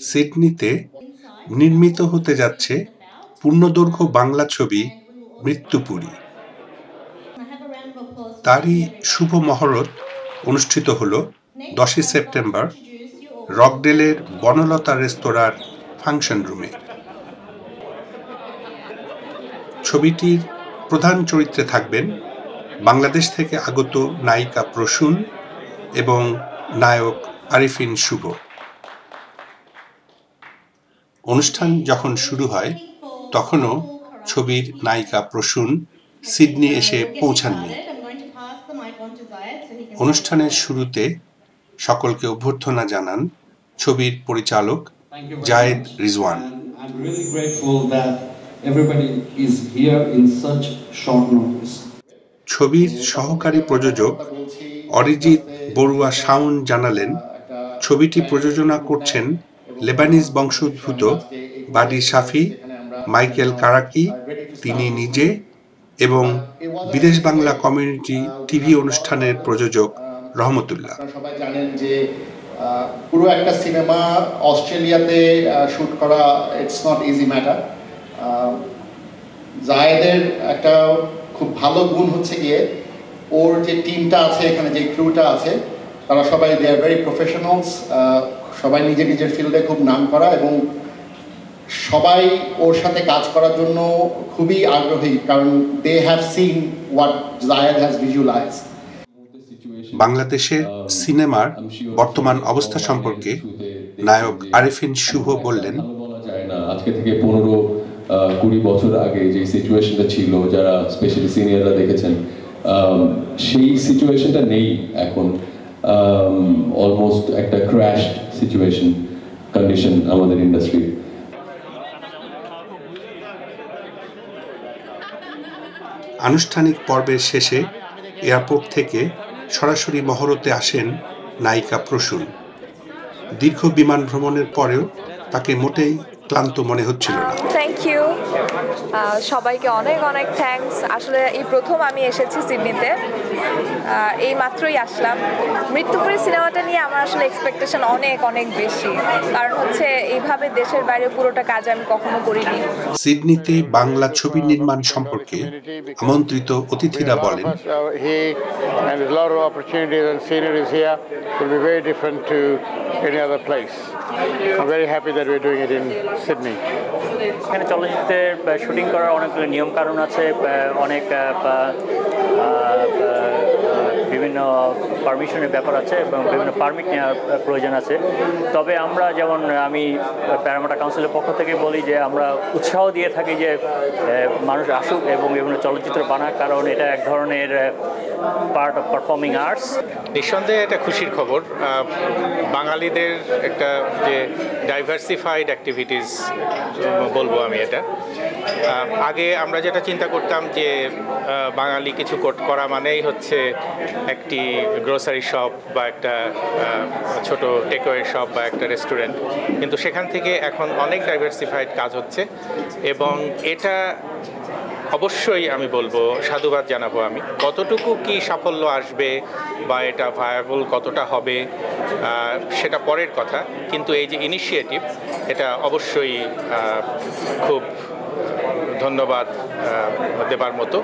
সিডনিতে নির্মিত হতে যাচ্ছে পূর্ণদৈর্ঘ্য বাংলা ছবি মৃত্যুপুরী। তারই শুভ মহরত অনুষ্ঠিত হল দশই সেপ্টেম্বর রকডেলের বনলতা রেস্তোরাঁর ফাংশন রুমে। ছবিটির প্রধান চরিত্রে থাকবেন বাংলাদেশ থেকে আগত নায়িকা প্রসূন এবং নায়ক আরিফিন শুভ। অনুষ্ঠান যখন শুরু হয় তখনও ছবির নায়িকা প্রসূন সিডনি এসে পৌঁছাননি অনুষ্ঠানের শুরুতে সকলকে অভ্যর্থনা জানান ছবির পরিচালক জায়েদ রিজওয়ান. ছবির সহকারী প্রযোজক অরিজিৎ বড়ুয়া শাওন জানালেন ছবিটি প্রযোজনা করছেন লেবানিজ বংশোদ্ভূত বাডি সাফি মাইকেল কারাকি, তিনি নিজে এবং বিদেশ বাংলা কমিউনিটি টিভি অনুষ্ঠানের প্রযোজক রহমতুল্লাহ। সবাই জানেন যে পুরো একটা সিনেমা অস্ট্রেলিয়াতে শুট করা ইটস নট ইজি ম্যাটার জায়েদের একটা খুব ভালো গুণ হচ্ছে গিয়ে, ওর যে টিমটা আছে, এখানে যে ক্রুটা আছে, তারা সবাই দে আর ভেরি প্রফেশনালস সবাই নিজের নিজের ফিল্ডে খুব নাম করা এবং সবাই ওর সাথে কাজ করার জন্য খুবই আগ্রহী কারণ they have seen what Zayed has visualise বাংলাদেশের সিনেমার বর্তমান অবস্থা সম্পর্কে নায়ক আরিফিন শুভ বললেন আজকে থেকে পনেরো আহ, কুড়ি বছর আগে যে সিচুয়েশনটা ছিল যারা স্পেশালি সিনিয়ররা দেখেছেন সেই সিচুয়েশনটা নেই এখন। অলমোস্ট একটা ক্র্যাশ সিচুয়েশন কন্ডিশন আমাদের ইন্ডাস্ট্রি আনুষ্ঠানিক পর্বের শেষে এয়ারপোর্ট থেকে সরাসরি মহরতে আসেন নায়িকা প্রসূন। দীর্ঘ বিমান ভ্রমণের পরেও তাকে মোটেই ক্লান্ত মনে হচ্ছিল না। থ্যাংক ইউ সবাইকে অনেক অনেক থ্যাঙ্কস আসলে এই প্রথম আমি এসেছি সিডনিতে। এই মাত্রই আসলাম। মৃত্যুপুরী সিনেমাটা নিয়ে আমার আসলে এক্সপেকটেশন অনেক অনেক বেশি। কারণ হচ্ছে এইভাবে দেশের বাইরে পুরোটা কাজ আমি কখনো করিনি। সিডনিতে বাংলা ছবি নির্মাণ সম্পর্কে আমন্ত্রিত অতিথিরা বলেন। Any other place. I'm very happy that we're doing it in Sydney. এখানে চলচ্চিত্রের শুটিং করার অনেকগুলো নিয়ম কানুন আছে অনেক বিভিন্ন পারমিশনের ব্যাপার আছে এবং বিভিন্ন পারমিট নেওয়ার প্রয়োজন আছে। তবে আমরা যেমন আমি প্যারামাটা কাউন্সিলের পক্ষ থেকে বলি যে, আমরা উৎসাহ দিয়ে থাকি যে মানুষ আসুক এবং বিভিন্ন চলচ্চিত্র বানাক, কারণ এটা এক ধরনের পার্ট অফ পারফর্মিং আর্টস নিঃসন্দেহে এটা খুশির খবর। বাঙালিদের একটা যে ডাইভার্সিফাইড অ্যাক্টিভিটিস বলব আমি এটা। আগে আমরা যেটা চিন্তা করতাম যে বাঙালি কিছু কর- করা মানেই হচ্ছে একটি গ্রোসারি শপ বা একটা ছোট টেকওয়ে শপ বা একটা রেস্টুরেন্ট কিন্তু সেখান থেকে এখন অনেক ডাইভার্সিফাইড কাজ হচ্ছে এবং এটা অবশ্যই আমি বলব, সাধুবাদ জানাব আমি। কতটুকু কি সাফল্য আসবে বা এটা ভায়াবল কতটা হবে সেটা পরের কথা। কিন্তু এই যে ইনিশিয়েটিভ এটা অবশ্যই খুব ধন্যবাদ দেবার মতো।